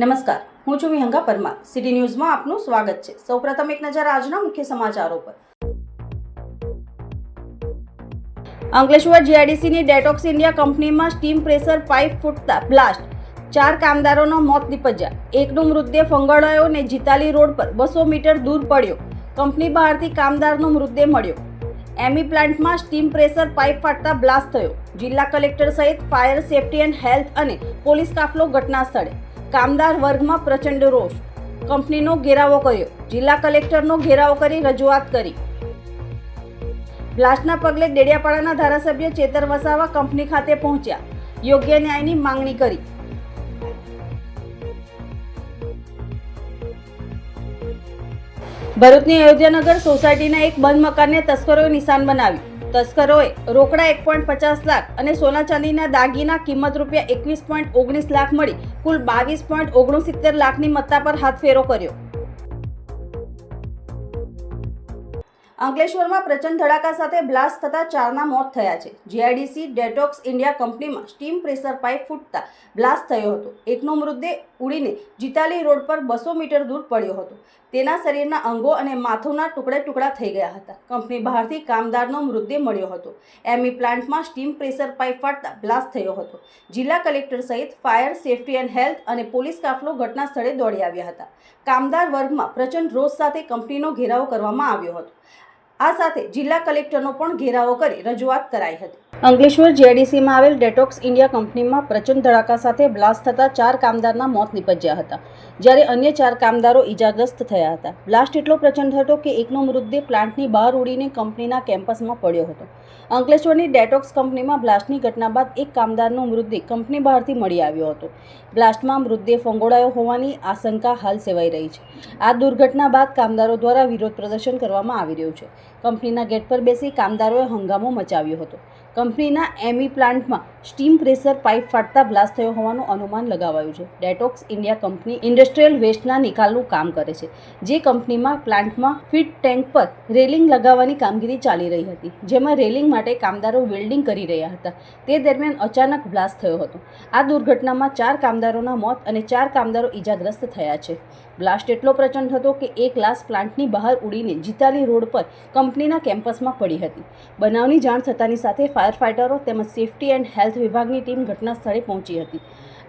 નમસ્કાર. હું છું વિહંગા પરમાર. સિટી ન્યૂઝમાં આપનું સ્વાગત છે. સૌપ્રથમ એક નજર આજના મુખ્ય સમાચારો પર. અંકલેશ્વર જીઆઈડીસીની ડેટોક્સ ઇન્ડિયા કંપનીમાં સ્ટીમ પ્રેશર પાઇપ ફૂટતા બ્લાસ્ટ ચાર કામદારોનો મોત નિપજ્યા. એકનો મૃતદેહ ફંગળાયો ને જીતાલી રોડ પર બસો મીટર દૂર પડ્યો. કંપની બહારથી કામદારનો મૃતદેહ મળ્યો. એમી પ્લાન્ટમાં સ્ટીમ પ્રેશર પાઇપ ફાટતા બ્લાસ્ટ થયો. જિલ્લા કલેક્ટર સહિત ફાયર સેફટી એન્ડ હેલ્થ અને પોલીસ કાફલો ઘટના સ્થળે કામદાર વર્ગમાં પ્રચંડ રોષ. કંપનીનો ઘેરાવો કર્યો. જિલ્લા કલેક્ટરનો ઘેરાવો કરી રજૂઆત કરી. બ્લાસ્ટના પગલે ડેડિયાપાડાના ધારાસભ્ય ચેતર વસાવા કંપની ખાતે પહોંચ્યા. યોગ્ય ન્યાયની માંગણી કરી. ભરૂચની અયોધ્યાનગર સોસાયટીના એક બંધ મકાનને તસ્કરોએ નિશાન બનાવ્યું. તસ્કરોએ રોકડા એક પોઈન્ટ પચાસ લાખ અને સોના ચાંદીના દાગીના કિંમત રૂપિયા એકવીસ પોઈન્ટ ઓગણીસ લાખ મળી. કુલ બાવીસ પોઈન્ટ ઓગણસિત્તેર લાખની મત્તા પર હાથફેરો કર્યો. અંકલેશ્વરમાં પ્રચંડ ધડાકા સાથે બ્લાસ્ટ થતા ચારના મોત થયા છે. જીઆઈડીસી, ડેટોક્સ ઇન્ડિયા કંપનીમાં સ્ટીમ પ્રેશર પાઇપ ફૂટતા બ્લાસ્ટ થયો હતો. એકનો મૃતદેહ ઉડીને જીતાલી રોડ પર બસો મીટર દૂર પડ્યો હતો. તેના શરીરના અંગો અને માથુંના ટુકડે ટુકડા થઈ ગયા હતા. કંપની બહારથી કામદારનો મૃતદેહ મળ્યો હતો. એમી પ્લાન્ટમાં સ્ટીમ પ્રેશર પાઇપ ફાટતા બ્લાસ્ટ થયો હતો. જિલ્લા કલેક્ટર સહિત ફાયર સેફટી એન્ડ હેલ્થ અને પોલીસ કાફલો ઘટના સ્થળે દોડી આવ્યા હતા. કામદાર વર્ગમાં પ્રચંડ રોષ સાથે કંપનીનો ઘેરાવો કરવામાં આવ્યો હતો. આ સાથે જિલ્લા કલેક્ટરનો પણ ઘેરાવો કરી રજૂઆત કરાઈ હતી. અંકલેશ્વર જીઆઈડીસીમાં આવેલ ડેટોક્સ ઇન્ડિયા કંપનીમાં પ્રચંડ ધડાકા સાથે બ્લાસ્ટ થતા ચાર કામદારના મોત નિપજ્યા હતા. જ્યારે અન્ય ચાર કામદારો ઇજાગ્રસ્ત થયા હતા. બ્લાસ્ટ એટલો પ્રચંડ હતો કે એકનો મૃતદેહ પ્લાન્ટની બહાર ઉડીને કંપનીના કેમ્પસમાં પડ્યો હતો. અંકલેશ્વરની ડેટોક્સ કંપનીમાં બ્લાસ્ટની ઘટના બાદ એક કામદારનો મૃતદેહ કંપની બહારથી મળી આવ્યો હતો. બ્લાસ્ટમાં મૃતદેહ ફંગોળાયો હોવાની આશંકા હાલ સેવાઈ રહી છે. આ દુર્ઘટના બાદ કામદારો દ્વારા વિરોધ પ્રદર્શન કરવામાં આવી રહ્યું છે. કંપનીના ગેટ પર બેસી કામદારોએ હંગામો મચાવ્યો હતો. કંપનીના એમી પ્લાન્ટમાં સ્ટીમ પ્રેશર પાઇપ ફાટતા બ્લાસ્ટ થયો હોવાનું અનુમાન લગાવાયું છે. ડેટોક્સ ઇન્ડિયા કંપની ઇન્ડસ્ટ્રીયલ વેસ્ટના નિકાલનું કામ કરે છે, જે કંપનીમાં પ્લાન્ટમાં ફીટ ટેન્ક પર રેલિંગ લગાવવાની કામગીરી ચાલી રહી હતી, જેમાં રેલિંગ માટે કામદારો વેલ્ડિંગ કરી રહ્યા હતા. તે દરમિયાન અચાનક બ્લાસ્ટ થયો હતો. આ દુર્ઘટનામાં ચાર કામદારોના મોત અને ચાર કામદારો ઈજાગ્રસ્ત થયા છે. બ્લાસ્ટ એટલો પ્રચંડ હતો કે એક ગ્લાસ પ્લાન્ટની બહાર ઉડીને જીતાલી રોડ પર કંપનીના કેમ્પસમાં પડી હતી. બનાવની જાણ થતાની સાથે ફાયર ફાઇટરો તેમજ સેફટી એન્ડ હેલ્થ વિભાગની ટીમ ઘટના સ્થળે પહોંચી હતી.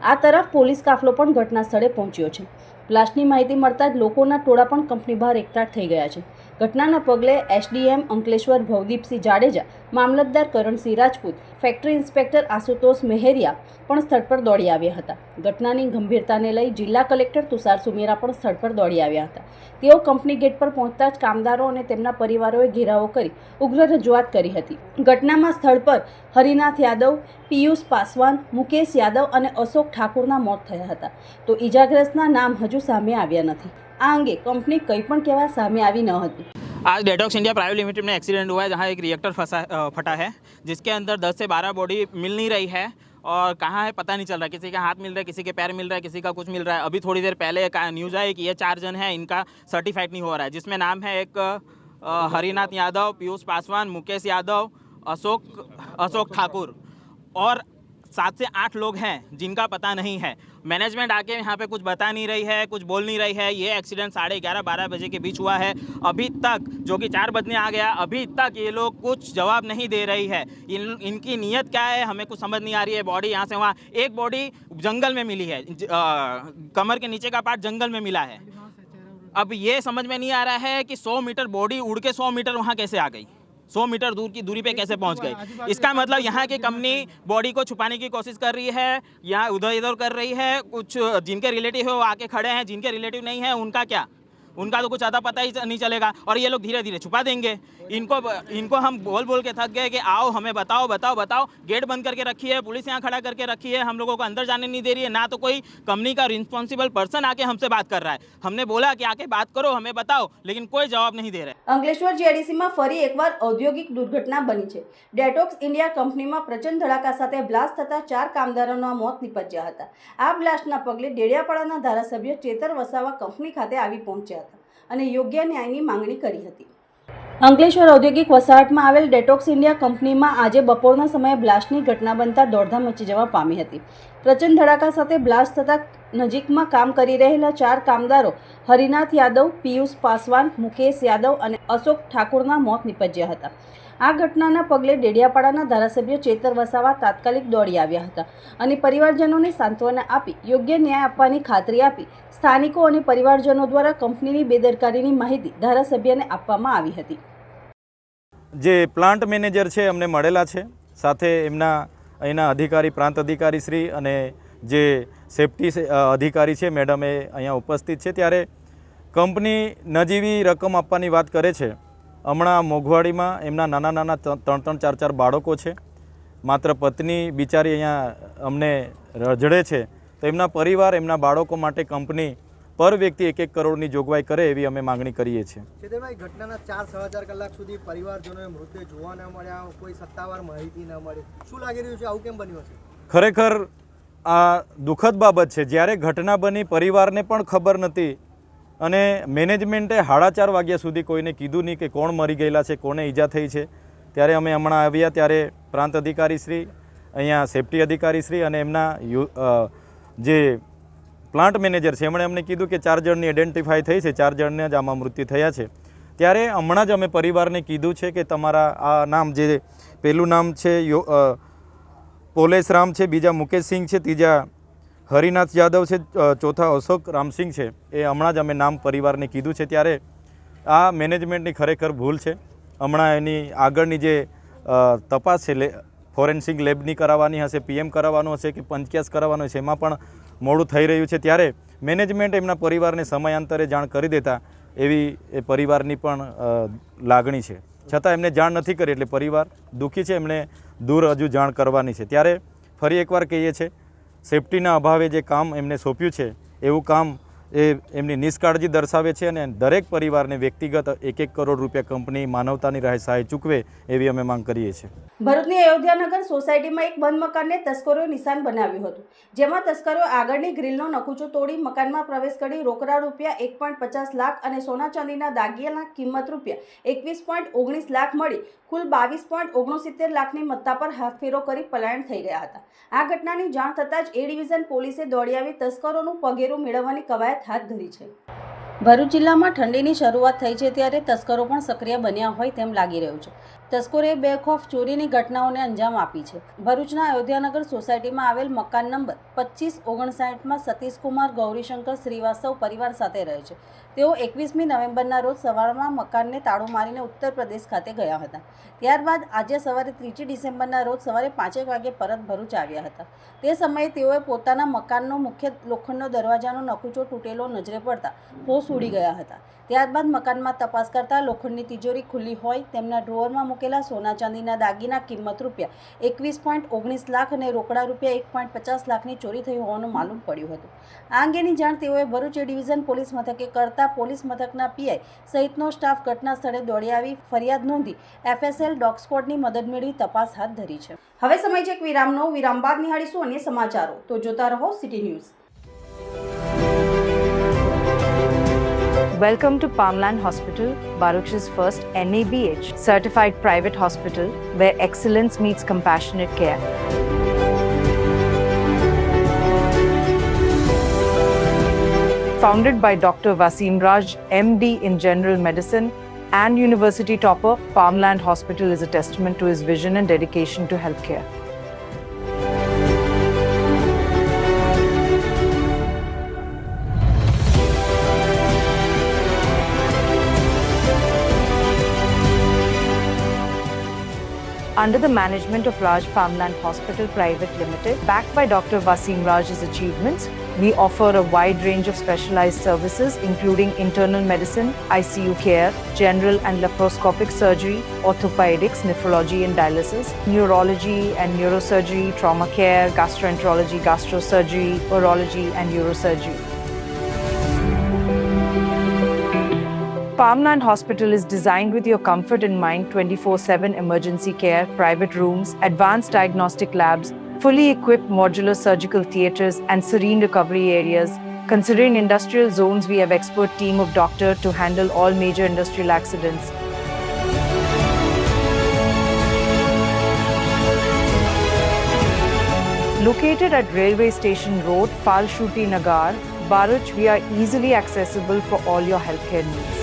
આ તરફ પોલીસ કાફલો પણ ઘટના સ્થળે પહોંચ્યો છે. બ્લાસ્ટની માહિતી મળતા જ લોકોના ટોળા પણ કંપની બહાર એકઠા થઈ ગયા છે. ઘટનાના પગલે એસડીએમ અંકલેશ્વર ભવદીપસિંહ જાડેજા, મામલતદાર કરણસિંહ રાજપૂત, ફેક્ટરી ઇન્સ્પેક્ટર આશુતોષ મેહેરિયા પણ સ્થળ પર દોડી આવ્યા હતા. ઘટનાની ગંભીરતાને લઈ જિલ્લા કલેક્ટર તુષાર સુમેરા પણ સ્થળ પર દોડી આવ્યા હતા. તેઓ કંપની ગેટ પર પહોંચતા જ કામદારો અને તેમના પરિવારોએ ઘેરાવો કરી ઉગ્ર રજૂઆત કરી હતી. ઘટનામાં સ્થળ પર હરિનાથ યાદવ, પિયુષ પાસવાન, મુકેશ યાદવ અને અશોક ઠાકુરના મોત થયા હતા. તો ઈજાગ્રસ્તના નામ હજુ સામે આવ્યા નથી. આ અંગે કંપની કંઈ પણ કહેવા સામે આવી ન હતી आज डेटॉक्स इंडिया प्राइवेट लिमिटेड में एक्सीडेंट हुआ है जहाँ एक रिएक्टर फंसा अ, फटा है जिसके अंदर 10 से 12 बॉडी मिल नहीं रही है और कहाँ है पता नहीं चल रहा किसी का हाथ मिल रहा है किसी के पैर मिल रहा है किसी का कुछ मिल रहा है अभी थोड़ी देर पहले एक न्यूज़ आई कि ये चार जन हैं इनका सर्टिफाइड नहीं हो रहा है जिसमें नाम है एक अ, हरिनाथ यादव पीयूष पासवान मुकेश यादव अशोक अशोक ठाकुर और सात से आठ लोग हैं जिनका पता नहीं है। मैनेजमेंट आके यहाँ पे कुछ बता नहीं रही है कुछ बोल नहीं रही है। ये एक्सीडेंट साढ़े ग्यारह बारह बजे के बीच हुआ है। अभी तक जो कि चार बजने आ गया अभी तक ये लोग कुछ जवाब नहीं दे रही है। इन इनकी नीयत क्या है हमें कुछ समझ नहीं आ रही है। बॉडी यहाँ से वहाँ एक बॉडी जंगल में मिली है। ज- अ, कमर के नीचे का पार्ट जंगल में मिला है। अब ये समझ में नहीं आ रहा है कि सौ मीटर बॉडी उड़ के सौ मीटर वहाँ कैसे आ गई। 100 मीटर दूर की दूरी पे कैसे पहुँच गए इसका मतलब यहाँ की कंपनी बॉडी को छुपाने की कोशिश कर रही है यहाँ उधर इधर कर रही है कुछ जिनके रिलेटिव है वो आके खड़े हैं जिनके रिलेटिव नहीं है उनका क्या? उनका तो कुछ अता पता ही नहीं चलेगा और ये लोग धीरे धीरे छुपा देंगे इनको इनको हम बोल बोल के थक गए कि आओ हमें बताओ बताओ बताओ गेट बंद करके रखी है पुलिस यहाँ खड़ा करके रखी है हम लोगों को अंदर जाने नहीं दे रही है ना तो कोई कंपनी का रिस्पॉन्सिबल पर्सन आके हमसे बात कर रहा है हमने बोला कि आके बात करो हमें बताओ लेकिन कोई जवाब नहीं दे रहे અંકલેશ્વર જીઆઈડીસીમાં ફરી એકવાર ઔદ્યોગિક દુર્ઘટના બની છે ડેટોક્સ ઇન્ડિયા કંપનીમાં પ્રચંડ ધડાકા સાથે બ્લાસ્ટ થતા ચાર કામદારોના મોત નિપજ્યા હતા આ બ્લાસ્ટના પગલે ડેડિયાપાડાના ધારાસભ્ય ચેતર વસાવા કંપની ખાતે આવી પહોંચ્યા હતા અને યોગ્ય ન્યાયની માંગણી કરી હતી. અંકલેશ્વર ઔદ્યોગિક વસાહતમાં આવેલ ડેટોક્સ ઇન્ડિયા કંપનીમાં આજે બપોરના સમયે બ્લાસ્ટની ઘટના બનતા દોડધામ મચી જવા પામી હતી. પ્રચંડ ધડાકા સાથે બ્લાસ્ટ થતાં નજીકમાં કામ કરી રહેલા ચાર કામદારો હરિનાથ યાદવ, પિયુષ પાસવાન, મુકેશ યાદવ અને અશોક ઠાકુરના મોત નિપજ્યા હતા. આ ઘટનાના પગલે ડેડિયાપાડાના ધારાસભ્ય ચેતર વસાવા તાત્કાલિક દોડી આવ્યા હતા અને પરિવારજનોને સાંત્વના આપી, યોગ્ય ન્યાય આપવાની ખાતરી આપી, સ્થાનિકો અને પરિવારજનો દ્વારા કંપનીની બેદરકારીની માહિતી ધારાસભ્યને આપવામાં આવી હતી. જે પ્લાન્ટ મેનેજર છે, અમને મળેલા છે. સાથે એમના અહીંના અધિકારી, પ્રાંત અધિકારી શ્રી અને જે સેફટી અધિકારી છે, મેડમ એ અહીંયા ઉપસ્થિત છે. ત્યારે કંપની નજીવી રકમ આપવાની વાત કરે છે. હમણાં મોંઘવાડીમાં એમના નાના નાના ત્રણ ત્રણ ચાર ચાર બાળકો છે. માત્ર પત્ની બિચારી અહીંયા અમને રજડે છે. તો એમના પરિવાર એમના બાળકો માટે કંપની પર વ્યક્તિ એક એક કરોડની જોગવાઈ કરે એવી અમે માગણી કરીએ છીએ. ઘટનાના ચાર સાડા ચાર કલાક સુધી પરિવારજનોએ મૃતદેહ જોવા ન મળ્યા કોઈ સત્તાવાર માહિતી ન મળી. શું લાગી રહ્યું છે? આવું કેમ બન્યું હશે? ખરેખર આ દુઃખદ બાબત છે. જ્યારે ઘટના બની પરિવારને પણ ખબર નથી. અને મેનેજમેન્ટે સાડા ચાર વાગ્યા સુધી કોઈને કીધું નહીં કે કોણ મરી ગયેલા છે, કોને ઈજા થઈ છે. ત્યારે અમે હમણાં આવ્યા ત્યારે પ્રાંત અધિકારીશ્રી અહીંયા સેફટી અધિકારીશ્રી અને એમના જે પ્લાન્ટ મેનેજર છે, એમણે અમને કીધું કે ચાર જણની આઈડેન્ટિફાઈ થઈ છે, ચાર જણને જ આમાં મૃત્યુ થયા છે. ત્યારે હમણાં જ અમે પરિવારને કીધું છે કે તમારા આ નામ જે પહેલું નામ છે પોલેશ રામ છે, બીજા મુકેશસિંહ છે, ત્રીજા હરિનાથ યાદવ છે ચોથા અશોક રામસિંહ છે, એ હમણાં જ અમે નામ પરિવારને કીધું છે ત્યારે આ મેનેજમેન્ટની ખરેખર ભૂલ છે. હમણાં એની આગળની જે તપાસ છે ફોરેન્સિક લેબની કરાવવાની હશે, પીએમ કરાવવાનું હશે કે પંચકેસ કરાવવાનું હશે, એમાં પણ મોડું થઈ રહ્યું છે. ત્યારે મેનેજમેન્ટ એમના પરિવારને સમયાંતરે જાણ કરી દેતા એવી એ પરિવારની પણ લાગણી છે. છતાં એમને જાણ નથી કરી, એટલે પરિવાર દુઃખી છે એમણે દૂર હજુ જાણ કરવાની છે. ત્યારે ફરી એકવાર કહીએ છીએ સેફટીના અભાવે જે કામ એમને સોંપ્યું છે, એવું કામ એ એમની નિષ્કાળજી દર્શાવે છે અને દરેક પરિવારને વ્યક્તિગત એક એક કરોડ રૂપિયા કંપની માનવતાની રાહે સહાય ચૂકવે એવી અમે માંગ કરીએ છીએ. ભરૂચની અયોધ્યાનગર સોસાયટીમાં એક બંધ મકાનને તસ્કરોએ નિશાન બનાવ્યું હતું, જેમાં તસ્કરોએ આગળની ગ્રીલનો નકુચો તોડી મકાનમાં પ્રવેશ કરી રોકડા રૂપિયા એક લાખ અને સોના ચાંદીના દાગીના કિંમત રૂપિયા એકવીસ ઓગણીસ લાખ મળી કુલ બાવીસ પોઈન્ટ ઓગણસિત્તેર લાખની મત્તા પર હાથફેરો કરી પલાયન થઈ ગયા હતા. આ ઘટનાની જાણ થતાં જ એ ડિવિઝન પોલીસે દોડી આવી તસ્કરોનું પગેરું મેળવવાની કવાયત હાથ ધરી છે. ભરૂચ જિલ્લામાં ઠંડીની શરૂઆત થઈ છે ત્યારે તસ્કરો પણ સક્રિય બન્યા હોય તેમ લાગી રહ્યું છે. તસ્કરોએ બેખોફ ચોરીની ઘટનાઓને અંજામ આપી છે. ભરૂચના અયોધ્યાનગર સોસાયટીમાં આવેલ મકાન નંબર પચીસ ઓગણસાઠમાં સતીશકુમાર ગૌરીશંકર શ્રીવાસ્તવ પરિવાર સાથે રહે છે. તેઓ એકવીસમી નવેમ્બરના રોજ સવારમાં મકાનને તાળું મારીને ઉત્તર પ્રદેશ ખાતે ગયા હતા. ત્યારબાદ આજે સવારે ત્રીજી ડિસેમ્બરના રોજ સવારે પાંચેક વાગે પરત ભરૂચ આવ્યા હતા. તે સમયે તેઓએ પોતાના મકાનનો મુખ્ય લોખંડનો દરવાજાનો નકુચો તૂટેલો નજરે પડતા હોશ ઉડી ગયા હતા. ત્યારબાદ મકાનમાં તપાસ કરતા લોખંડની તિજોરી ખુલ્લી હોય તેમના ડ્રોવરમાં મૂકેલા સોના ચાંદીના દાગીના કિંમત રૂપિયા એકવીસ પોઈન્ટ ઓગણીસ લાખ અને રોકડા રૂપિયા એક પોઈન્ટ પચાસ લાખની ચોરી થઈ હોવાનું માલુમ પડ્યું હતું. આ અંગેની જાણ તેઓએ ભરૂચ ડિવિઝન પોલીસ મથકે કરતા પોલીસ મથકના પીઆઈ સહિતનો સ્ટાફ ઘટના સ્થળે દોડી આવી ફરિયાદ નોંધી એફએસએલ ડોગ સ્કોડની મદદ મેળવી તપાસ હાથ ધરી છે હવે સમય છે એક વિરામનો વિરામ બાદ નિહાળીશું અન્ય સમાચારો તો જોતા રહો city news Welcome to Palmland Hospital, Baruch's first NABH certified private hospital where excellence meets compassionate care. Founded by Dr. Vasim Raj, MD in General Medicine and university topper, Palmland Hospital is a testament to his vision and dedication to healthcare. Under the management of Raj Farmland Hospital Private Limited, backed by Dr. Vasim Raj's achievements, we offer a wide range of specialized services including internal medicine, ICU care, general and laparoscopic surgery, orthopedics, nephrology and dialysis, neurology and neurosurgery, trauma care, gastroenterology, gastrosurgery, urology and neurosurgery. Palmland Hospital is designed with your comfort in mind 24 7 emergency care, private rooms, advanced diagnostic labs, fully equipped modular surgical theatres and serene recovery areas. Considering industrial zones, we have expert team of doctor to handle all major industrial accidents. Located at Railway Station Road, Falshuti Nagar, Baruch, we are easily accessible for all your healthcare needs.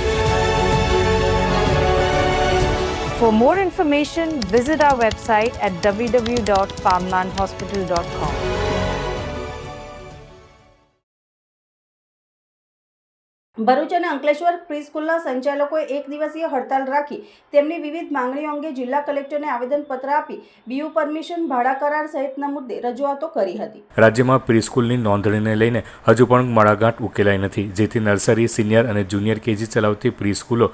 For more information, visit our website at www.farmlandhospital.com. Bharuch અને Ankleshwar pre સ્કૂલના સંચાલકોએ એક દિવસીય હડતાલ રાખી તેમની વિવિધ માંગણીઓ અંગે જિલ્લા કલેક્ટરને આવેદનપત્ર આપી બીયુ પરમિશન ભાડા કરાર સહિતના મુદ્દે રજૂઆતો કરી હતી રાજ્યમાં પ્રીસ્કૂલની નોંધણીને લઈને હજુ પણ મડાગાંઠ ઉકેલાઈ નથી જેથી નર્સરી સિનિયર અને જુનિયર કેજી ચલાવતી પ્રીસ્કૂલો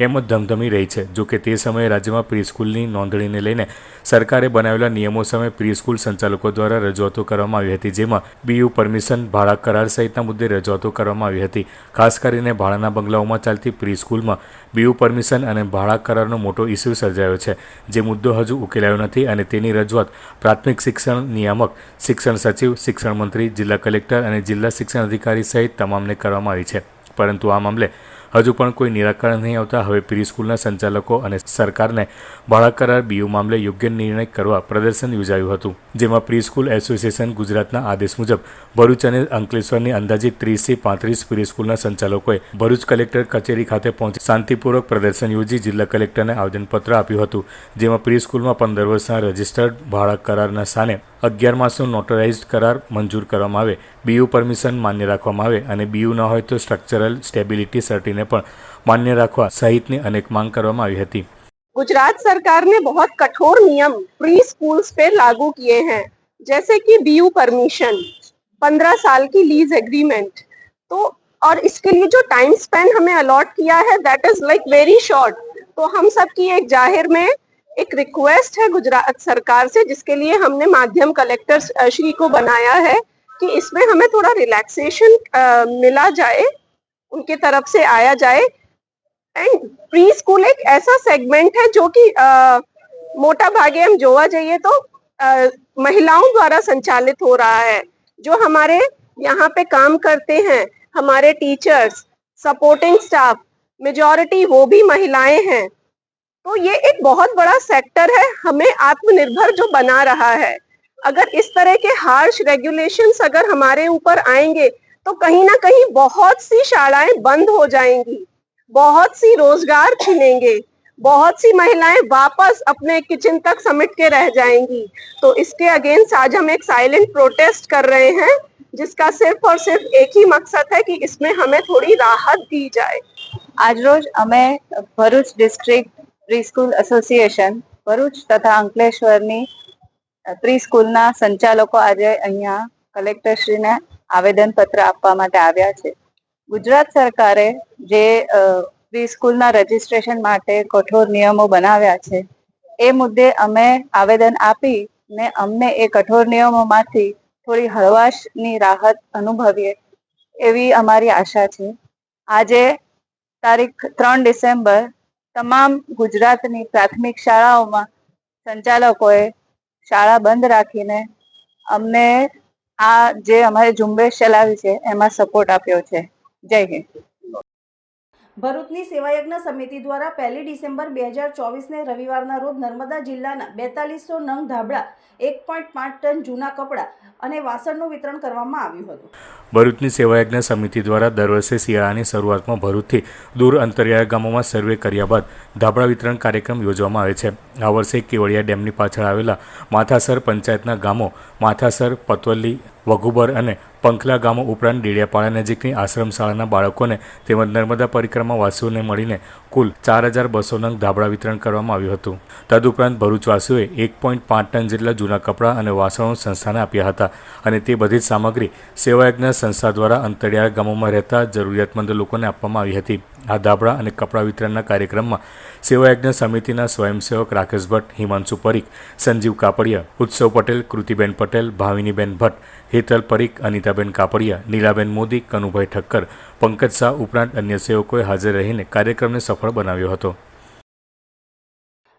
એમ જ ધમધમી રહી છે. જોકે તે સમયે રાજ્યમાં પ્રીસ્કૂલની નોંધણીને લઈને સરકારે બનાવેલા નિયમો સામે પ્રીસ્કૂલ સંચાલકો દ્વારા રજૂઆતો કરવામાં આવી હતી, જેમાં બીયુ પરમિશન, ભાડા કરાર સહિતના મુદ્દે રજૂઆતો કરવામાં આવી હતી. ખાસ કરીને ભાડાના બંગલાઓમાં ચાલતી પ્રીસ્કૂલમાં બીયુ પરમિશન અને ભાડા કરારનો મોટો ઇસ્યુ સર્જાયો છે, જે મુદ્દો હજુ ઉકેલાયો નથી અને તેની રજૂઆત પ્રાથમિક શિક્ષણ નિયામક, શિક્ષણ સચિવ, શિક્ષણ મંત્રી, જિલ્લા કલેક્ટર અને જિલ્લા શિક્ષણ અધિકારી સહિત તમામને કરવામાં આવી છે. પરંતુ આ મામલે હજુ પણ કોઈ નિરાકરણ નહીં આવતા. હવે પ્રી સ્કૂલના સંચાલકો અને સરકારને ભાડા કરાર બીયુ મામલે યોગ્ય નિર્ણય કરવા પ્રદર્શન યોજાયું હતું, જેમાં પ્રી સ્કૂલ એસોસિએશન ગુજરાતના આદેશ મુજબ ભરૂચ અને અંકલેશ્વરની અંદાજિત ત્રીસથી પાંત્રીસ પ્રી સ્કૂલના સંચાલકોએ ભરૂચ કલેક્ટર કચેરી ખાતે પહોંચી શાંતિપૂર્વક પ્રદર્શન યોજી જિલ્લા કલેક્ટરને આવેદનપત્ર આપ્યું હતું, જેમાં પ્રી સ્કૂલમાં પંદર વર્ષના રજિસ્ટર્ડ ભાડા કરારના સ્થાને અગિયાર માસનો નોટરાઇઝ્ડ કરાર મંજૂર કરવામાં આવે બીયુ પરમિશન માન્ય રાખવામાં આવે અને બીયુ ન હોય તો સ્ટ્રક્ચરલ સ્ટેબિલિટી સર્ટિને પણ માન્ય રાખવા સહિતની અનેક માંગ કરવામાં આવી હતી गुजरात सरकार ने बहुत कठोर नियम प्री स्कूल्स पे लागू किए हैं जैसे कि बीयू परमिशन पंद्रह साल की लीज एग्रीमेंट तो और इसके लिए जो टाइम स्पेन हमें अलॉट किया है that is like very short तो हम सब की एक जाहिर में एक रिक्वेस्ट है गुजरात सरकार से जिसके लिए हमने माध्यम कलेक्टर श्री को बनाया है कि इसमें हमें थोड़ा रिलैक्सेशन मिला जाए उनके तरफ़ से आया जाए। एंड प्री स्कूल एक ऐसा सेगमेंट है जो कि मोटा भागे हम जोवा जाइए तो अ, महिलाओं द्वारा संचालित हो रहा है जो हमारे यहाँ पे काम करते हैं हमारे टीचर्स सपोर्टिंग स्टाफ मेजॉरिटी वो भी महिलाएँ हैं। तो ये एक बहुत बड़ा सेक्टर है हमें आत्मनिर्भर जो बना रहा है अगर इस तरह के हार्श रेगुलेशंस अगर हमारे ऊपर आएंगे तो कहीं ना कहीं बहुत सी शालाएं बंद हो जाएंगी बहुत सी रोजगार छिनेंगे बहुत सी महिलाएं वापस अपने किचन तक समिट के रह जाएंगी तो इसके अगेंस्ट आज हम एक साइलेंट प्रोटेस्ट कर रहे हैं जिसका सिर्फ और सिर्फ एक ही मकसद है कि इसमें हमें थोड़ी राहत दी जाए આજરોજ અમે Bharuch district pre school association, Bharuch તથા અંકલેશ્વરની પ્રીસ્કૂલના સંચાલકો આજે અહીંયા કલેક્ટરશ્રીને આવેદનપત્ર આપવા માટે આવ્યા છે. ગુજરાત સરકારે જે પ્રીસ્કૂલના રજીસ્ટ્રેશન માટે કઠોર નિયમો બનાવ્યા છે, એ મુદ્દે અમે આવેદન આપી ને અમને એ કઠોર નિયમોમાંથી થોડી હળવાશની રાહત અનુભવીએ એવી અમારી આશા છે. આજે તારીખ ત્રણ ડિસેમ્બર તમામ ગુજરાતની પ્રાથમિક શાળાઓમાં સંચાલકોએ શાળા બંધ રાખીને અમને આ જે અમારી ઝુંબેશ ચલાવી છે, એમાં સપોર્ટ આપ્યો છે. જય હિન્દ. ભરૂચની સેવાયજ્ઞ સમિતિ દ્વારા પહેલી ડિસેમ્બર બે હજાર ચોવીસને રવિવારના રોજ નર્મદા જિલ્લાના બેતાલીસો નંગ ધાબળા, એક પોઈન્ટ પાંચ ટન જૂના કપડાં અને વાસણનું વિતરણ કરવામાં આવ્યું હતું. ભરૂચની સેવાયજ્ઞ સમિતિ દ્વારા દર વર્ષે શિયાળાની શરૂઆતમાં ભરૂચથી દૂર અંતરિયાળ ગામોમાં સર્વે કર્યા બાદ ધાબળા વિતરણ કાર્યક્રમ યોજવામાં આવે છે. આ વર્ષે કેવડિયા ડેમની પાછળ આવેલા માથાસર પંચાયતના ગામો માથાસર પતવલ્લી વઘુબર અને પંખલા ગામો ઉપરાંત ડેડિયાપાડા નજીકની આશ્રમ શાળાના બાળકોને તેમજ નર્મદા પરિક્રમા વાસીઓને મળીને કુલ ચાર હજાર બસો નંગ ધાબળા વિતરણ કરવામાં આવ્યું હતું. તદુપરાંત ભરૂચવાસીઓએ એક પોઈન્ટ પાંચ ટન જેટલા જૂના કપડાં અને વાસણો સંસ્થાને આપ્યા હતા અને તે બધી જ સામગ્રી સેવાયજ્ઞ સંસ્થા દ્વારા અંતરિયાળ ગામોમાં રહેતા જરૂરિયાતમંદ લોકોને આપવામાં આવી હતી. આ દાબડા અને કપડાં વિતરણના કાર્યક્રમમાં સેવાયજ્ઞ સમિતિના સ્વયંસેવક રાકેશ ભટ્ટ, હિમાંશુ પરીખ, સંજીવ કાપડિયા, ઉત્સવ પટેલ, કૃતિબેન પટેલ, ભાવિનીબેન ભટ્ટ, હેતલ પરીખ, અનિતાબેન કાપડિયા, નીલાબેન મોદી, કનુભાઈ ઠક્કર, પંકજ શાહ ઉપરાંત અન્ય સેવકોએ હાજર રહીને કાર્યક્રમને સફળ બનાવ્યો હતો.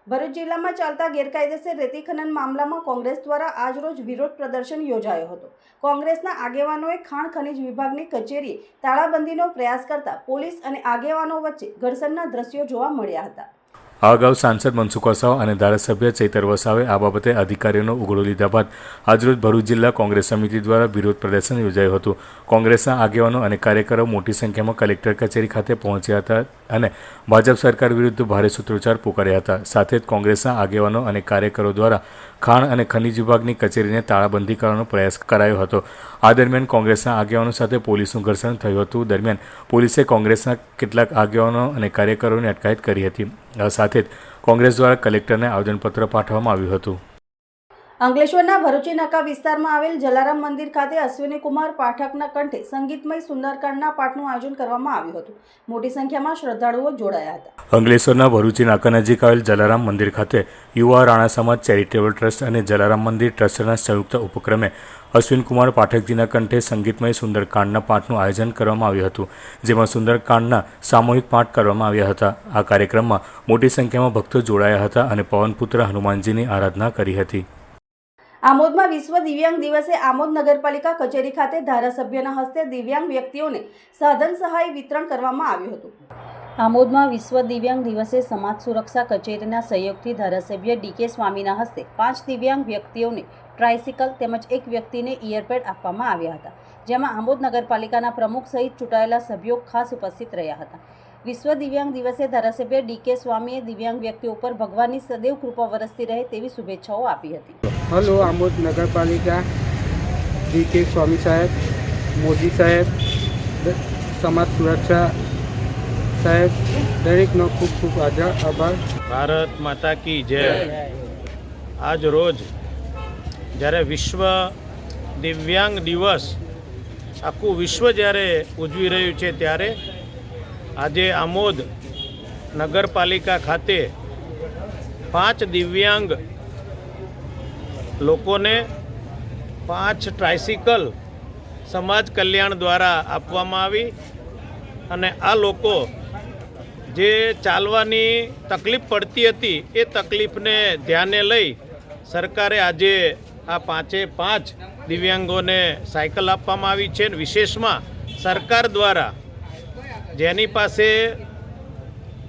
ભરૂચ જિલ્લામાં ચાલતા ગેરકાયદેસર રેતી ખનન મામલામાં કોંગ્રેસ દ્વારા આજરોજ વિરોધ પ્રદર્શન યોજાયો હતો. કોંગ્રેસના આગેવાનોએ ખાણ ખનીજ વિભાગની કચેરી તાળાબંધીનો પ્રયાસ કરતા પોલીસ અને આગેવાનો વચ્ચે ઘર્ષણના દ્રશ્યો જોવા મળ્યા હતા. આ અગાઉ સાંસદ મનસુખ વસાવ અને ધારાસભ્ય ચૈતર વસાવે આ બાબતે અધિકારીઓનો ઉઘડો લીધા બાદ આજરોજ ભરૂચ જિલ્લા કોંગ્રેસ સમિતિ દ્વારા વિરોધ પ્રદર્શન યોજાયું હતું. કોંગ્રેસના આગેવાનો અને કાર્યકરો મોટી સંખ્યામાં કલેક્ટર કચેરી ખાતે પહોંચ્યા હતા. અને ભાજપ સરકાર વિરુદ્ધ ભારે સૂત્રોચ્ચાર પુકાર્યા હતા. સાથે જ કોંગ્રેસના આગેવાનો અને કાર્યકરો દ્વારા ખાણ અને ખનિજ વિભાગની કચેરીને તાળાબંધી કરવાનો પ્રયાસ કરાયો હતો. આ દરમિયાન કોંગ્રેસના આગેવાનો સાથે પોલીસનું ઘર્ષણ થયું હતું. દરમિયાન પોલીસે કોંગ્રેસના કેટલાક આગેવાનો અને કાર્યકરોની અટકાયત કરી હતી. સાથે જ કોંગ્રેસ દ્વારા કલેક્ટરને આવેદનપત્ર પાઠવવામાં આવ્યું હતું. અંકલેશ્વરના ભરૂચી નાકા વિસ્તારમાં આવેલ જલારામ મંદિર ખાતે અશ્વિની કુમાર પાઠકના કંઠે સંગીતમય સુંદરકાંડના પાઠનું આયોજન કરવામાં આવ્યું હતું. મોટી સંખ્યામાં શ્રદ્ધાળુઓ જોડાયા હતા. અંકલેશ્વરના ભરૂચી નાકા નજીક આવેલ જલારામ મંદિર ખાતે યુવા રાણા સમાજ ચેરિટેબલ ટ્રસ્ટ અને જલારામ મંદિર ટ્રસ્ટના સંયુક્ત ઉપક્રમે અશ્વિનકુમાર પાઠકજીના કંઠે સંગીતમય સુંદરકાંડના પાઠનું આયોજન કરવામાં આવ્યું હતું, જેમાં સુંદરકાંડના સામૂહિક પાઠ કરવામાં આવ્યા હતા. આ કાર્યક્રમમાં મોટી સંખ્યામાં ભક્તો જોડાયા હતા અને પવનપુત્ર હનુમાનજીની આરાધના કરી હતી. આમોદમાં વિશ્વ દિવ્યાંગ દિવસે આમોદ નગરપાલિકા કચેરી ખાતે ધારાસભ્યના હસ્તે દિવ્યાંગ વ્યક્તિઓને સાધન સહાય વિતરણ કરવામાં આવ્યું હતું. આમોદમાં વિશ્વ દિવ્યાંગ દિવસે સમાજ સુરક્ષા કચેરીના સહયોગથી ધારાસભ્ય ડીકે સ્વામીના હસ્તે પાંચ દિવ્યાંગ વ્યક્તિઓને ટ્રાયસિકલ તેમજ એક વ્યક્તિને ઇયરપેડ આપવામાં આવ્યા હતા, જેમાં આમોદ નગરપાલિકાના પ્રમુખ સહિત ચૂંટાયેલા સભ્યો ખાસ ઉપસ્થિત રહ્યા હતા. વિશ્વ દિવ્યાંગ દિવસે ધારાસભ્ય ડીકે સ્વામીએ દિવ્યાંગ વ્યક્તિઓ પર ભગવાનની સદૈવ કૃપા વરસતી રહે તેવી શુભેચ્છાઓ આપી હતી. હલો આમોદ નગરપાલિકા ડી કે સ્વામી સાહેબ મોદી સાહેબ સમાજ સુરક્ષા સાહેબ દરેકનો ખૂબ ખૂબ આભાર. ભારત માતા કી જય. આજ રોજ જ્યારે વિશ્વ દિવ્યાંગ દિવસ આખું વિશ્વ જ્યારે ઉજવી રહ્યું છે ત્યારે આજે આમોદ નગરપાલિકા ખાતે પાંચ દિવ્યાંગ લોકોને પાંચ ટ્રાયસિકલ સમાજ કલ્યાણ દ્વારા આપવામાં આવી અને આ લોકો જે ચાલવાની તકલીફ પડતી હતી, એ તકલીફને ધ્યાને લઈ સરકારે આજે આ પાંચે પાંચ દિવ્યાંગોને સાયકલ આપવામાં આવી છે. વિશેષમાં સરકાર દ્વારા જેની પાસે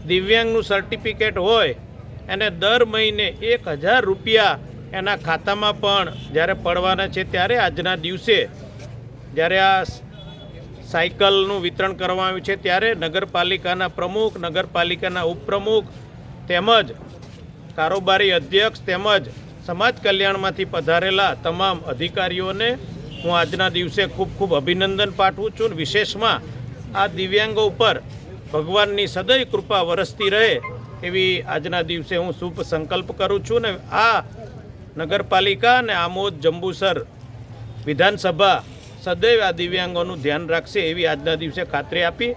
દિવ્યાંગનું સર્ટિફિકેટ હોય, એને દર મહિને એક હજાર રૂપિયા એના ખાતામાં પણ જ્યારે પડવાના છે ત્યારે આજના દિવસે જ્યારે આ સાયકલનું વિતરણ કરવામાં આવ્યું છે ત્યારે નગરપાલિકાના પ્રમુખ, નગરપાલિકાના ઉપપ્રમુખ તેમજ કારોબારી અધ્યક્ષ તેમજ સમાજ કલ્યાણમાંથી પધારેલા તમામ અધિકારીઓને હું આજના દિવસે ખૂબ ખૂબ અભિનંદન પાઠવું છું વિશેષમાં આ દિવ્યાંગો ઉપર ભગવાનની સદૈવ કૃપા વરસતી રહે એવી આજના દિવસે હું શુભ સંકલ્પ કરું છું ને આ નગરપાલિકા અને આમોદ જંબુસર વિધાનસભા સદૈવ આ દિવ્યાંગોનું ધ્યાન રાખશે એવી આજના દિવસે ખાતરી આપી.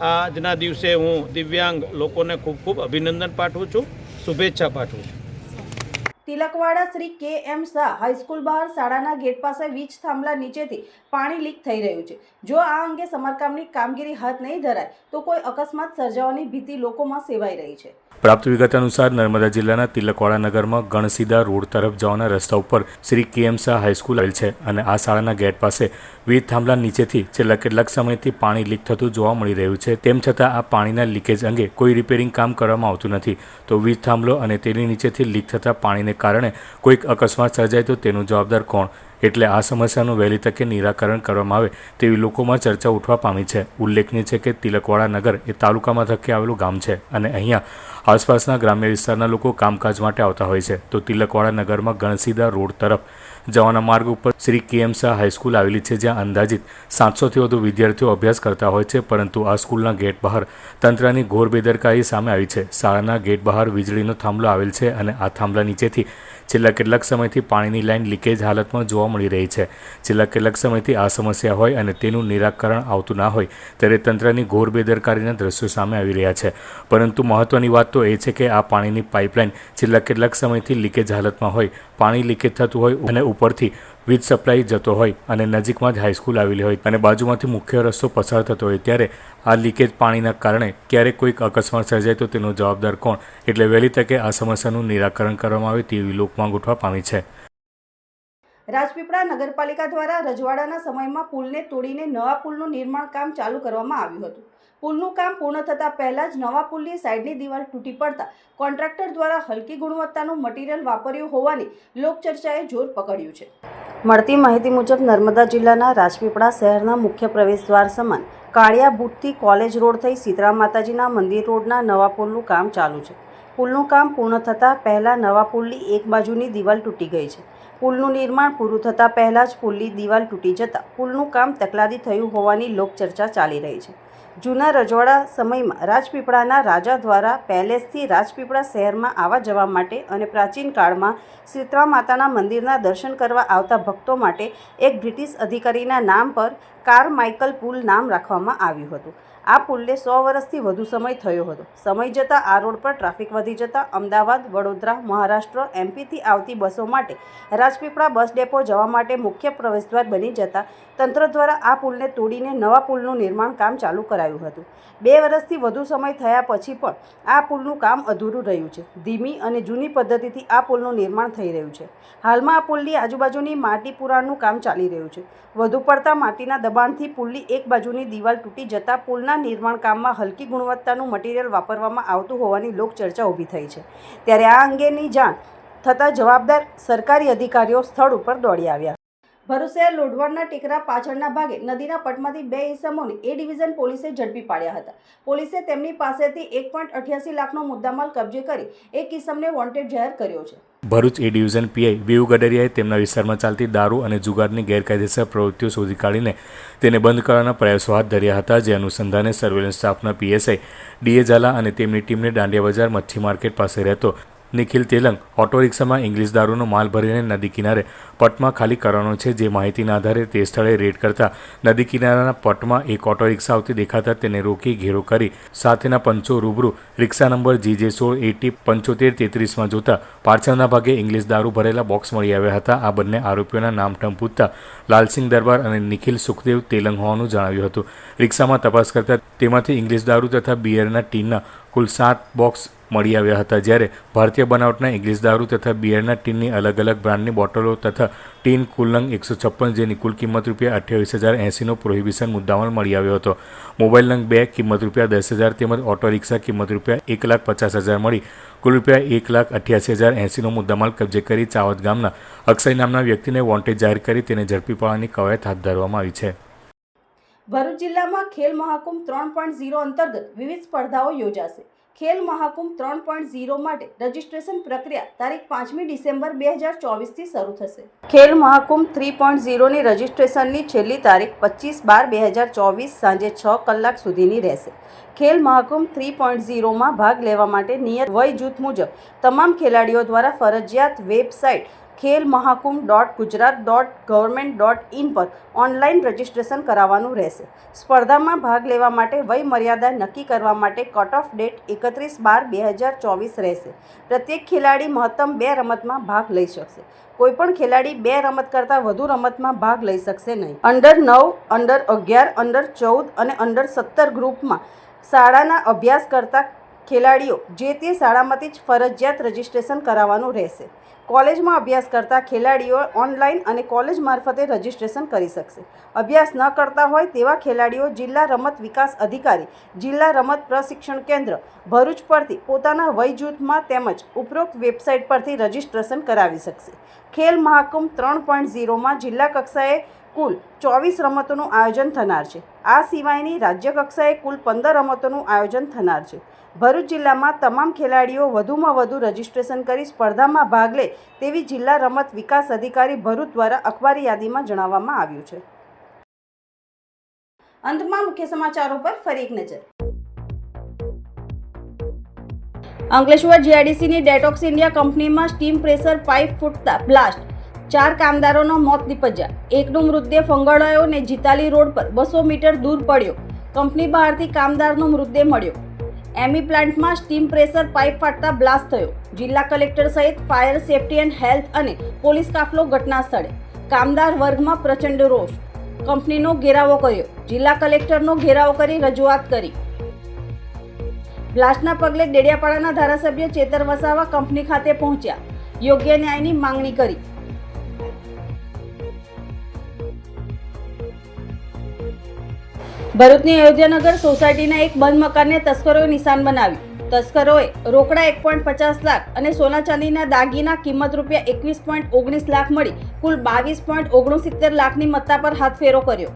આજના દિવસે હું દિવ્યાંગ લોકોને ખૂબ ખૂબ અભિનંદન પાઠવું છું. શુભેચ્છા પાઠવું છું. તિલકવાડા શ્રી કે એમ શાહ હાઈસ્કૂલ બહાર શાળાના ગેટ પાસે વીજ થાંભલા નીચેથી પાણી લીક થઈ રહ્યું છે. જો આ અંગે સમારકામની કામગીરી હાથ નહીં ધરાય, તો કોઈ અકસ્માત સર્જાવાની ભીતિ લોકોમાં સેવાઈ રહી છે. પ્રાપ્ત વિગત અનુસાર નર્મદા જિલ્લાના તિલકવાડા નગરમાં ગણસીદા રોડ તરફ જવાના રસ્તા ઉપર શ્રી કેએમ શાહ હાઈસ્કૂલ આવેલ છે અને આ શાળાના ગેટ પાસે વીજ થાંભલા નીચેથી છેલ્લા કેટલાક સમયથી પાણી લીક થતું જોવા મળી રહ્યું છે. તેમ છતાં આ પાણીના લીકેજ અંગે કોઈ રિપેરિંગ કામ કરવામાં આવતું નથી. તો વીજ થાંભલો અને તેની નીચેથી લીક થતા પાણીને કારણે કોઈક અકસ્માત સર્જાય તો તેનું જવાબદાર કોણ? એટલે આ સમસ્યાનું વહેલી તકે નિરાકરણ કરવામાં આવે તેવી લોકોમાં ચર્ચા ઉઠવા પામી છે. ઉલ્લેખનીય છે કે તિલકવાડા નગર એ તાલુકામાં મથકે આવેલું ગામ છે અને અહીંયા આસપાસના ગ્રામ્ય વિસ્તારના લોકો કામકાજ માટે આવતા હોય છે. તો તિલકવાડા નગરમાં ગણસીદા રોડ તરફ જવાના માર્ગ ઉપર શ્રી કે એમ શાહ હાઈસ્કૂલ આવેલી છે, જ્યાં અંદાજિત સાતસોથી વધુ વિદ્યાર્થીઓ અભ્યાસ કરતા હોય છે, પરંતુ આ સ્કૂલના ગેટ બહાર તંત્રની ઘોર બેદરકારી સામે આવી છે. શાળાના ગેટ બહાર વીજળીનો થાંભલો આવેલ છે અને આ થાંભલા નીચેથી છેલ્લા કેટલાક સમયથી પાણીની લાઇન લીકેજ હાલતમાં જોવા મળી રહી છે. છેલ્લા કેટલાક સમયથી આ સમસ્યા હોય અને તેનું નિરાકરણ આવતું ના હોય, ત્યારે તંત્રની ઘોર બેદરકારીના દ્રશ્યો સામે આવી રહ્યા છે. પરંતુ મહત્વની વાત તો એ છે કે આ પાણીની પાઇપલાઇન છેલ્લા કેટલાક સમયથી લીકેજ હાલતમાં હોય, પાણી લીકેજ થતું હોય અને ઉપરથી વીજ સપ્લાય જતો હોય અને નજીકમાં જ હાઈસ્કૂલ આવેલી હોય અને બાજુમાંથી મુખ્ય રસ્તો પસાર થતો હોય ત્યારે આ લીકેજ પાણીના કારણે ક્યારેક કોઈક અકસ્માત સર્જાય તો તેનો જવાબદાર કોણ? એટલે વહેલી તકે આ સમસ્યાનું નિરાકરણ કરવામાં આવે તેવી લોકમાં ગોઠવા પામી છે. રાજપીપળા નગરપાલિકા દ્વારા રજવાડાના સમયમાં પુલને તોડીને નવા પુલનું નિર્માણ કામ ચાલુ કરવામાં આવ્યું હતું. પુલનું કામ પૂર્ણ થતાં પહેલાં જ નવા પુલની સાઇડની દિવાલ તૂટી પડતા કોન્ટ્રાક્ટર દ્વારા હલકી ગુણવત્તાનું મટીરીયલ વાપર્યું હોવાની લોકચર્ચાએ જોર પકડ્યું છે. મળતી માહિતી મુજબ નર્મદા જિલ્લાના રાજપીપળા શહેરના મુખ્ય પ્રવેશદ્વાર સમાન કાળિયા બુટથી કોલેજ રોડ થઈ સીતરા માતાજીના મંદિર રોડના નવા પુલનું કામ ચાલુ છે. પુલનું કામ પૂર્ણ થતાં પહેલાં નવા પુલની એક બાજુની દિવાલ તૂટી ગઈ છે. પુલનું નિર્માણ પૂરું થતાં પહેલાં જ પુલની દિવાલ તૂટી જતાં પુલનું કામ તકલાદી થયું હોવાની લોકચર્ચા ચાલી રહી છે. જૂના રજવાડા સમયમાં રાજપીપળાના રાજા દ્વારા પેલેસથી રાજપીપળા શહેરમાં આવવા જવા માટે અને પ્રાચીન કાળમાં શીતળા માતાના મંદિરના દર્શન કરવા આવતા ભક્તો માટે એક બ્રિટિશ અધિકારીના નામ પર કાર માઇકલ પુલ નામ રાખવામાં આવ્યું હતું. આ પુલને સો વર્ષથી વધુ સમય થયો હતો. સમય જતાં આ રોડ પર ટ્રાફિક વધી જતાં અમદાવાદ, વડોદરા, મહારાષ્ટ્ર, એમપીથી આવતી બસો માટે રાજપીપળા બસ ડેપો જવા માટે મુખ્ય પ્રવેશદ્વાર બની જતાં તંત્ર દ્વારા આ પુલને તોડીને નવા પુલનું નિર્માણ કામ ચાલુ કરાયું હતું. બે વર્ષથી વધુ સમય થયા પછી પણ આ પુલનું કામ અધૂરું રહ્યું છે. ધીમી અને જૂની પદ્ધતિથી આ પુલનું નિર્માણ થઈ રહ્યું છે. હાલમાં આ પુલની આજુબાજુની માટી પુરાણનું કામ ચાલી રહ્યું છે. વધુ પડતા માટીના દબાણથી પુલની એક બાજુની દિવાલ તૂટી જતાં પુલના નિર્માણ કામમાં હલકી ગુણવત્તાનું મટીરિયલ વાપરવામાં આવતું હોવાની લોકચર્ચા ઊભી થઈ છે. ત્યારે આ અંગેની જાણ થતાં જવાબદાર સરકારી અધિકારીઓ સ્થળ ઉપર દોડી આવ્યા. ભરૂચ લોઢવાડના ટેકરા પાછળના ભાગે નદીના પટમાંથી બે ઇસમોને એ ડિવિઝન પોલીસે ઝડપી પાડ્યા હતા. પોલીસે તેમની પાસેથી એક પોઈન્ટ અઠ્યાસી લાખનો મુદ્દામાલ કબજે કરી એક ઇસમને વોન્ટેડ જાહેર કર્યો છે. Bharuch A division PI VU ગડરિયાએ તેમના વિસ્તારમાં ચાલતી દારૂ અને જુગારની ગેરકાયદેસર પ્રવૃત્તિઓ શોધી કાઢીને તેને બંધ કરવાના પ્રયાસો હાથ ધર્યા હતા, જે અનુસંધાને સર્વેલન્સ સ્ટાફના પીએસઆઈ ડીએ ઝાલા અને તેમની ટીમને દાંડિયા બજાર મચ્છી માર્કેટ પાસે રહેતો નિખિલ તેલંગ ઓટો રિક્ષામાં ઇંગ્લિશ દારૂનો માલ ભરીને નદી કિનારે પટમાં ખાલી કરવાનો છે. જે માહિતીના આધારે તે સ્થળે રેડ કરતા નદી કિનારાના પટમાં એક ઓટો રિક્ષા આવતી દેખાતા તેને રોકી ઘેરો કરી સાથેના પંચો રૂબરૂ રિક્ષા નંબર જીજે સોળ એટી પંચોતેર તેત્રીસમાં જોતા પાછળના ભાગે ઇંગ્લિશ દારૂ ભરેલા બોક્સ મળી આવ્યા હતા. આ બંને આરોપીઓના નામ ટમ પૂછતા લાલસિંહ દરબાર અને નિખિલ સુખદેવ તેલંગ હોવાનું જણાવ્યું હતું. રિક્ષામાં તપાસ કરતા તેમાંથી ઇંગ્લિશ દારૂ તથા બિયરના ટીનના કુલ સાત બોક્સ મળી આવ્યા હતા. જ્યારે ભારતીય બનાવટના ઇંગ્લિશ દારૂ તથા બિયરના ટીનની અલગ અલગ બ્રાન્ડની બોટલો તથા ટીન કુલંગ એકસો છપ્પન જેની કુલ કિંમત રૂપિયા અઠ્યાવીસ હજાર એંસીનો પ્રોહિબિશન મુદ્દામાલ મળી આવ્યો હતો. મોબાઈલ નંગ બે કિંમત રૂપિયા દસ હજાર તેમજ ઓટો રિક્ષા કિંમત રૂપિયા એક લાખ પચાસ હજાર મળી. કુલ રૂપિયા એક લાખ અઠ્યાસી હજાર એંસીનો મુદ્દામાલ કબજે કરી ચાવત ગામના અક્ષય નામના વ્યક્તિને વોન્ટેજ જાહેર કરી તેને ઝડપી પાડવાની કવાયત હાથ ધરવામાં આવી છે. ભરૂચ જિલ્લામાં ખેલ મહાકુંભ ત્રણ પોઈન્ટ ઝીરો અંતર્ગત વિવિધ સ્પર્ધાઓ યોજાશે. ખેલ મહાકુંભ ત્રણ પોઈન્ટ ઝીરો માટે રજીસ્ટ્રેશન પ્રક્રિયા તારીખ પાંચમી ડિસેમ્બર બે હજાર ચોવીસથી શરૂ થશે. ખેલ મહાકુંભ થ્રી પોઈન્ટ ઝીરોની રજીસ્ટ્રેશનની છેલ્લી તારીખ પચીસ બાર બે હજાર ચોવીસ સાંજે છ કલાક સુધીની રહેશે. ખેલ મહાકુંભ થ્રી પોઈન્ટ ઝીરોમાં ભાગ લેવા માટે નિયત વય જૂથ મુજબ તમામ ખેલાડીઓ દ્વારા ફરજિયાત website Khel Mahakumbh dot Gujarat dot government dot in પર ઓનલાઈન રજિસ્ટ્રેશન કરાવવાનું રહેશે. સ્પર્ધામાં ભાગ લેવા માટે વય મર્યાદા નક્કી કરવા માટે કટ ઓફ ડેટ એકત્રીસ બાર બે હજાર ચોવીસ રહેશે. પ્રત્યેક ખેલાડી મહત્તમ બે રમતમાં ભાગ લઈ શકશે. કોઈપણ ખેલાડી બે રમત કરતાં વધુ રમતમાં ભાગ લઈ શકશે નહીં. અંડર નવ અંડર અગિયાર અંડર ચૌદ અને અંડર સત્તર ગ્રુપમાં શાળાના અભ્યાસ કરતા ખેલાડીઓ જે તે શાળામાંથી જ ફરજિયાત રજિસ્ટ્રેશન કરાવવાનું રહેશે. કોલેજમાં અભ્યાસ કરતા ખેલાડીઓ ઓનલાઈન અને કોલેજ મારફતે રજિસ્ટ્રેશન કરી શકશે. અભ્યાસ ન કરતા હોય તેવા ખેલાડીઓ જિલ્લા રમત વિકાસ અધિકારી, જિલ્લા રમત પ્રશિક્ષણ કેન્દ્ર, ભરૂચ પરથી પોતાના વય જૂથમાં તેમજ ઉપરોક્ત વેબસાઇટ પરથી રજિસ્ટ્રેશન કરાવી શકશે. ખેલ મહાકુંભ ત્રણ પોઈન્ટ ઝીરોમાં જિલ્લા કક્ષાએ કુલ ચોવીસ રમતોનું આયોજન થનાર છે. આ સિવાયની રાજ્ય કક્ષાએ કુલ પંદર રમતોનું આયોજન થનાર છે. ભરૂચ જિલ્લામાં તમામ ખેલાડીઓ વધુમાં વધુ રજીસ્ટ્રેશન કરી સ્પર્ધામાં ભાગ લે તેવી જિલ્લા રમત વિકાસ અધિકારી ભરૂચ દ્વારા અખબારી યાદીમાં જણાવવામાં આવ્યું છે. અંતમાં મુખ્ય સમાચારો પર ફરી એક નજર. અંકલેશ્વર જીઆઈડીસીની ડેટોક્સ ઇન્ડિયા કંપનીમાં સ્ટીમ પ્રેશર પાઇપ ફૂટતા બ્લાસ્ટ. ચાર કામદારોનો મોત નિપજ્યા એકનો મૃતદેહ ફંગળાયો ને જીતાલી રોડ પર બસો મીટર દૂર પડ્યો. કંપની બહારથી કામદારનો મૃતદેહ મળ્યો. એમી પ્લાન્ટમાં સ્ટીમ પ્રેશર પાઇપ ફાટતા બ્લાસ્ટ થયો. જિલ્લા કલેક્ટર સહિત ફાયર સેફટી એન્ડ હેલ્થ અને પોલીસ કાફલો ઘટના સ્થળે કામદાર વર્ગમાં પ્રચંડ રોષ. કંપનીનો ઘેરાવો કર્યો. જિલ્લા કલેક્ટરનો ઘેરાવો કરી રજૂઆત કરી. બ્લાસ્ટના પગલે ડેડિયાપાડાના ધારાસભ્ય ચેતર વસાવા કંપની ખાતે પહોંચ્યા. યોગ્ય ન્યાયની માંગણી કરી. ભરૂચની અયોધ્યાનગર સોસાયટીના એક બંધ મકાનને તસ્કરોએ નિશાન બનાવ્યું. તસ્કરોએ રોકડા એક પોઈન્ટ પચાસ લાખ અને સોના ચાંદીના દાગીના કિંમત રૂપિયા એકવીસ પોઈન્ટ ઓગણીસ લાખ મળી, કુલ બાવીસ પોઈન્ટ ઓગણસિત્તેર લાખની મત્તા પર હાથ ફેરો કર્યો.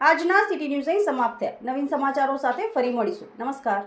આજના સિટી ન્યૂઝ અહીં સમાપ્ત થયા. નવીન સમાચારો સાથે ફરી મળીશું. નમસ્કાર.